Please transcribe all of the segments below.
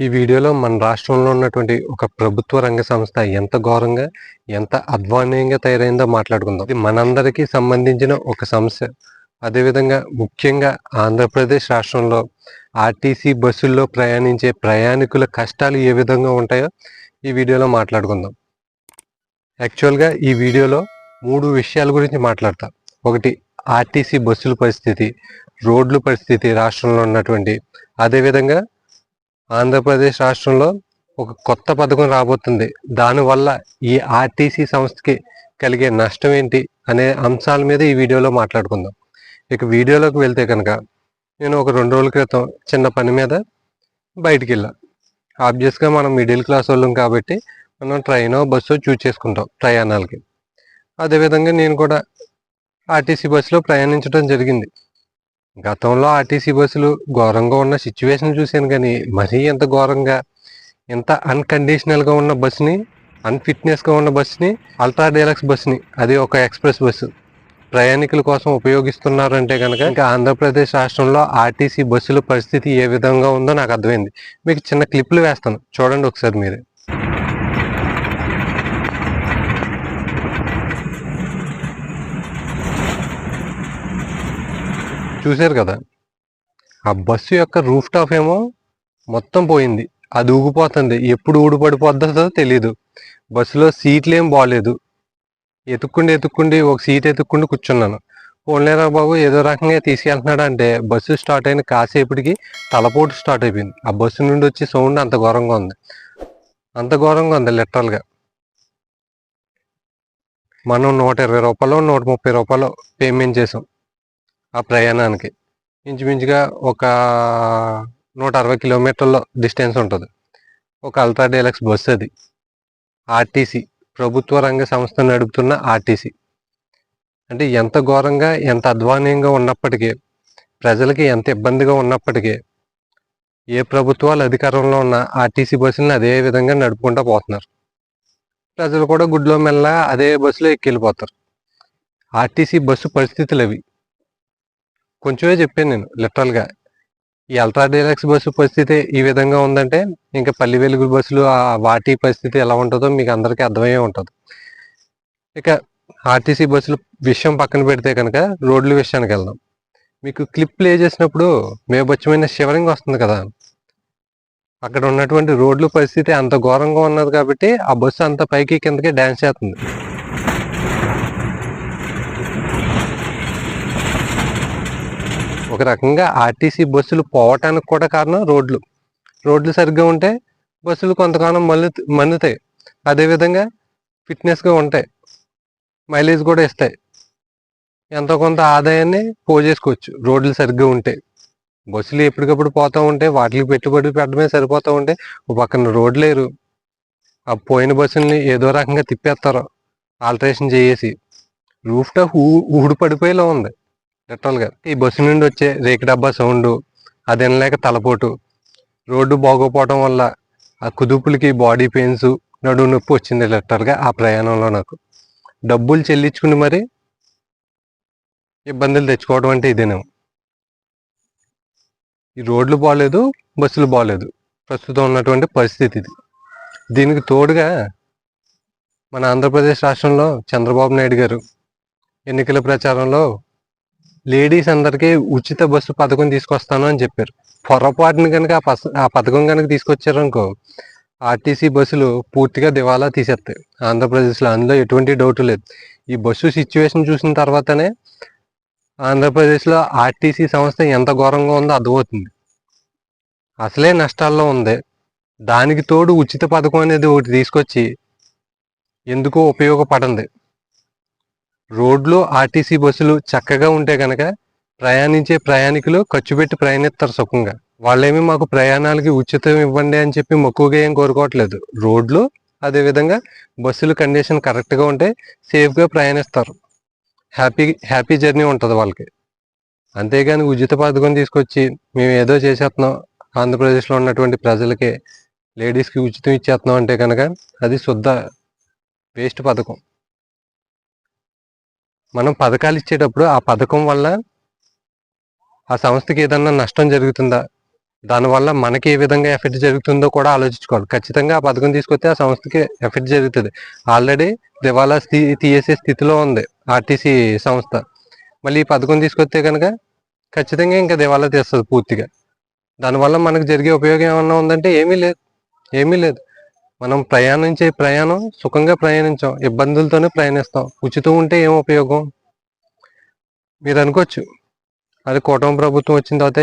ఈ వీడియోలో మన రాష్ట్రంలో ఉన్నటువంటి ఒక ప్రభుత్వ రంగ సంస్థ ఎంత ఘోరంగా ఎంత అధ్వానీయంగా తయారైందో మాట్లాడుకుందాం. ఇది మనందరికీ సంబంధించిన ఒక సమస్య అదేవిధంగా ముఖ్యంగా ఆంధ్రప్రదేశ్ రాష్ట్రంలో ఆర్టీసీ బస్సుల్లో ప్రయాణించే ప్రయాణికుల కష్టాలు ఏ విధంగా ఉంటాయో ఈ వీడియోలో మాట్లాడుకుందాం. యాక్చువల్గా ఈ వీడియోలో మూడు విషయాల గురించి మాట్లాడతా. ఒకటి ఆర్టీసీ బస్సుల పరిస్థితి రోడ్ల పరిస్థితి రాష్ట్రంలో ఉన్నటువంటి అదేవిధంగా ఆంధ్రప్రదేశ్ రాష్ట్రంలో ఒక కొత్త పథకం రాబోతుంది. దానివల్ల ఈ ఆర్టీసీ సంస్థకి కలిగే నష్టం ఏంటి అనే అంశాల మీద ఈ వీడియోలో మాట్లాడుకుందాం. ఇక వీడియోలోకి వెళ్తే కనుక నేను ఒక రెండు రోజుల క్రితం చిన్న పని మీద బయటికి వెళ్ళా. ఆబ్వియస్గా మనం మిడిల్ క్లాస్ వాళ్ళం కాబట్టి మనం ట్రైనో బస్సో చూజ్ చేసుకుంటాం ప్రయాణాలకి. అదేవిధంగా నేను కూడా ఆర్టీసీ బస్సులో ప్రయాణించడం జరిగింది. గతంలో ఆర్టీసీ బస్సులు ఘోరంగా ఉన్న సిచ్యువేషన్ చూశాను కానీ మరీ ఎంత ఘోరంగా ఇంత అన్కండిషనల్గా ఉన్న బస్సుని అన్ఫిట్నెస్గా ఉన్న బస్సుని అల్ట్రా డీలక్స్ బస్సుని అది ఒక ఎక్స్ప్రెస్ బస్సు. ప్రయాణికుల కోసం ఉపయోగిస్తున్నారంటే కనుక ఇంకా ఆంధ్రప్రదేశ్ రాష్ట్రంలో ఆర్టీసీ బస్సుల పరిస్థితి ఏ విధంగా ఉందో నాకు అర్థమైంది. మీకు చిన్న క్లిప్లు వేస్తాను. చూడండి ఒకసారి మీరు. చూశారు కదా. ఆ బస్సు యొక్క రూఫ్ టాప్ ఏమో మొత్తం పోయింది. అది ఊగిపోతుంది. ఎప్పుడు ఊడిపడిపోద్దో తెలియదు బస్సులో సీట్లు ఏం బాగాలేదు ఎతుక్కుండి ఎతుక్కుండి ఒక సీట్ ఎతుక్కుండి కూర్చున్నాను. ఓన్లేరా బాబు ఏదో రకంగా తీసుకెళ్తున్నాడు అంటే బస్సు స్టార్ట్ అయిన కాసేపటికి తలపోటు స్టార్ట్ అయిపోయింది. ఆ బస్సు నుండి వచ్చే సౌండ్ అంత ఘోరంగా ఉంది. అంత ఘోరంగా ఉంది లిటరల్గా మనం నూట ఇరవై రూపాయలు నూట ముప్పై రూపాయలు పేమెంట్ చేసాం. ఆ ప్రయాణానికి. ఇంచుమించుగా ఒక నూట అరవై కిలోమీటర్ల డిస్టెన్స్ ఉంటుంది. ఒక అల్ట్రా డీలక్స్ బస్సు అది. ఆర్టీసీ ప్రభుత్వ రంగ సంస్థ నడుపుతున్న ఆర్టీసీ. అంటే ఎంత ఘోరంగా ఎంత అధ్వానీయంగా ఉన్నప్పటికీ ప్రజలకి ఎంత ఇబ్బందిగా ఉన్నప్పటికీ ఏ ప్రభుత్వాలు అధికారంలో ఉన్న ఆర్టీసీ బస్సులను అదే విధంగా నడుపుకుంటూ పోతున్నారు. ప్రజలు కూడా గుడ్లో మెల్ల అదే బస్సులో ఎక్కిళ్ళిపోతారు. ఆర్టీసీ బస్సు పరిస్థితులు అవి కొంచెమే చెప్పాను నేను లిటరల్గా ఈ అల్ట్రా డీలక్స్ బస్సు పరిస్థితి ఈ విధంగా ఉందంటే ఇంకా పల్లి వెలుగు బస్సులు ఆ వాటి పరిస్థితి ఎలా ఉంటుందో మీకు అందరికీ అర్థమయ్యే ఉంటుంది. ఇక ఆర్టీసీ బస్సులు విషయం పక్కన పెడితే కనుక రోడ్ల విషయానికి వెళ్దాం. మీకు క్లిప్ ప్లే చేసినప్పుడు మేబొచ్చమైన షివరింగ్ వస్తుంది కదా. అక్కడ ఉన్నటువంటి రోడ్ల పరిస్థితి అంత ఘోరంగా ఉన్నది కాబట్టి ఆ బస్సు అంత పైకి కిందకి డ్యాన్స్ చేస్తుంది. ఒక రకంగా ఆర్టీసీ బస్సులు పోవటానికి కూడా కారణం రోడ్లు. రోడ్లు సరిగ్గా ఉంటే బస్సులు కొంతకాలం మల్లు మన్నుతాయి. అదేవిధంగా ఫిట్నెస్గా ఉంటాయి. మైలేజ్ కూడా ఇస్తాయి. ఎంతో కొంత ఆదాయాన్ని పోజేసుకోవచ్చు. రోడ్లు సరిగ్గా ఉంటే. బస్సులు ఎప్పటికప్పుడు పోతూ ఉంటే వాటికి పెట్టుబడి పెట్టడమే సరిపోతూ ఉంటే ఒక పక్కన రోడ్లు లేరు. ఆ పోయిన బస్సుల్ని ఏదో రకంగా తిప్పేస్తారు. ఆల్టరేషన్ చేసి రూఫ్ టాప్ ఊడి పడిపోయేలా ఉంది. లిటరల్గా ఈ బస్సు నుండి వచ్చే రేకు డబ్బా సౌండ్ అది వినలేక తలపోటు. రోడ్డు బాగోపోవటం వల్ల ఆ కుదుపులకి బాడీ పెయిన్స్ నడువు నొప్పి వచ్చింది లిటరల్గా ఆ ప్రయాణంలో నాకు. డబ్బులు చెల్లించుకుని మరి ఇబ్బందులు తెచ్చుకోవడం అంటే ఇదేనేమో. ఈ రోడ్లు బాగాలేదు బస్సులు బాగాలేదు ప్రస్తుతం ఉన్నటువంటి పరిస్థితి ఇది. దీనికి తోడుగా మన ఆంధ్రప్రదేశ్ రాష్ట్రంలో చంద్రబాబు నాయుడు గారు ఎన్నికల ప్రచారంలో లేడీస్ అందరికీ ఉచిత బస్సు పథకం తీసుకొస్తాను అని చెప్పారు. పొరపాటుని కనుక ఆ ఆ పథకం కనుక తీసుకొచ్చారనుకో ఆర్టీసీ బస్సులు పూర్తిగా దివాలా తీసేస్తాయి. ఆంధ్రప్రదేశ్లో అందులో ఎటువంటి డౌట్ లేదు. ఈ బస్సు సిచ్యువేషన్ చూసిన తర్వాతనే ఆంధ్రప్రదేశ్లో ఆర్టీసీ సంస్థ ఎంత ఘోరంగా ఉందో అర్థమవుతుంది. అసలే నష్టాల్లో ఉంది. దానికి తోడు ఉచిత పథకం అనేది ఒకటి తీసుకొచ్చి ఎందుకో ఉపయోగపడింది. రోడ్లు ఆర్టీసీ బస్సులు చక్కగా ఉంటే కనుక ప్రయాణించే ప్రయాణికులు ఖర్చు పెట్టి ప్రయాణిస్తారు సుఖంగా. వాళ్ళేమి మాకు ప్రయాణాలకి ఉచితం ఇవ్వండి అని చెప్పి మక్కువగా ఏం కోరుకోవట్లేదు. రోడ్లు అదేవిధంగా బస్సులు కండిషన్ కరెక్ట్గా ఉంటే సేఫ్గా ప్రయాణిస్తారు. హ్యాపీ హ్యాపీ జర్నీ ఉంటుంది వాళ్ళకి. అంతేగాని ఉచిత పథకం తీసుకొచ్చి మేము ఏదో చేసేస్తున్నాం ఆంధ్రప్రదేశ్లో ఉన్నటువంటి ప్రజలకి లేడీస్కి ఉచితం ఇచ్చేస్తున్నాం అంటే కనుక అది శుద్ధ వేస్ట్ పథకం. మనం పథకాలు ఇచ్చేటప్పుడు ఆ పథకం వల్ల ఆ సంస్థకి ఏదన్నా నష్టం జరుగుతుందా? దానివల్ల మనకి ఏ విధంగా ఎఫెక్ట్ జరుగుతుందో కూడా ఆలోచించుకోవాలి. ఖచ్చితంగా ఆ పథకం తీసుకొస్తే ఆ సంస్థకి ఎఫెక్ట్ జరుగుతుంది. ఆల్రెడీ దివాలా స్థి తీసే స్థితిలో ఉంది ఆర్టీసీ సంస్థ. మళ్ళీ ఈ పథకం తీసుకొస్తే కనుక ఖచ్చితంగా ఇంకా దివాలా తీస్తుంది పూర్తిగా. దానివల్ల మనకు జరిగే ఉపయోగం ఏమన్నా ఉందంటే ఏమీ లేదు. ఏమీ లేదు. మనం ప్రయాణించే ప్రయాణం సుఖంగా ప్రయాణించాం ఇబ్బందులతోనే ప్రయాణిస్తాం. ఉచితం ఉంటే ఏం ఉపయోగం? మీరు అనుకోవచ్చు. అది కూటమి ప్రభుత్వం వచ్చిన తర్వాత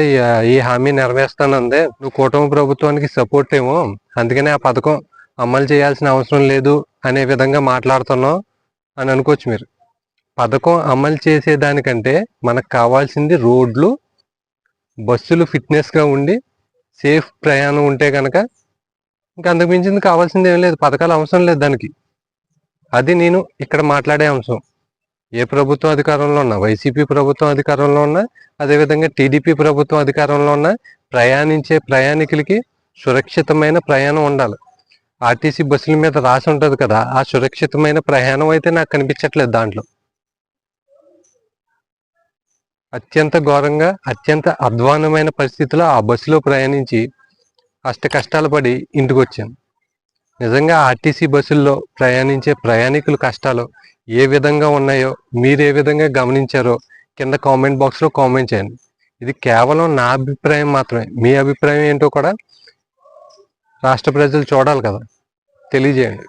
ఈ- హామీ నెరవేరుస్తానందే. నువ్వు కూటమి ప్రభుత్వానికి సపోర్ట్ ఏమో. అందుకనే ఆ పథకం అమలు చేయాల్సిన అవసరం లేదు అనే విధంగా మాట్లాడుతున్నాం అని అనుకోవచ్చు మీరు. పథకం అమలు చేసేదానికంటే మనకు కావాల్సింది రోడ్లు బస్సులు ఫిట్నెస్గా ఉండి సేఫ్ ప్రయాణం ఉంటే కనుక ఇంకా అంతకు మించింది కావాల్సింది ఏం లేదు. పథకాలు అవసరం లేదు దానికి. అది నేను ఇక్కడ మాట్లాడే అంశం. ఏ ప్రభుత్వం అధికారంలో ఉన్నా వైసీపీ ప్రభుత్వం అధికారంలో ఉన్నా అదేవిధంగా టీడీపీ ప్రభుత్వం అధికారంలో ఉన్నా ప్రయాణించే ప్రయాణికులకి సురక్షితమైన ప్రయాణం ఉండాలి. ఆర్టీసీ బస్సుల మీద రాసి ఉంటుంది కదా ఆ సురక్షితమైన ప్రయాణం అయితే నాకు కనిపించట్లేదు దాంట్లో. అత్యంత ఘోరంగా అత్యంత అధ్వానమైన పరిస్థితిలో ఆ బస్సులో ప్రయాణించి అష్ట కష్టాలు పడి ఇంటికి వచ్చాను నిజంగా ఆర్టీసీ బస్సుల్లో ప్రయాణించే ప్రయాణికుల కష్టాలు ఏ విధంగా ఉన్నాయో మీరు ఏ విధంగా గమనించారో కింద కామెంట్ బాక్స్లో కామెంట్ చేయండి. ఇది కేవలం నా అభిప్రాయం మాత్రమే. మీ అభిప్రాయం ఏంటో కూడా రాష్ట్ర ప్రజలు చూడాలి కదా. తెలియజేయండి.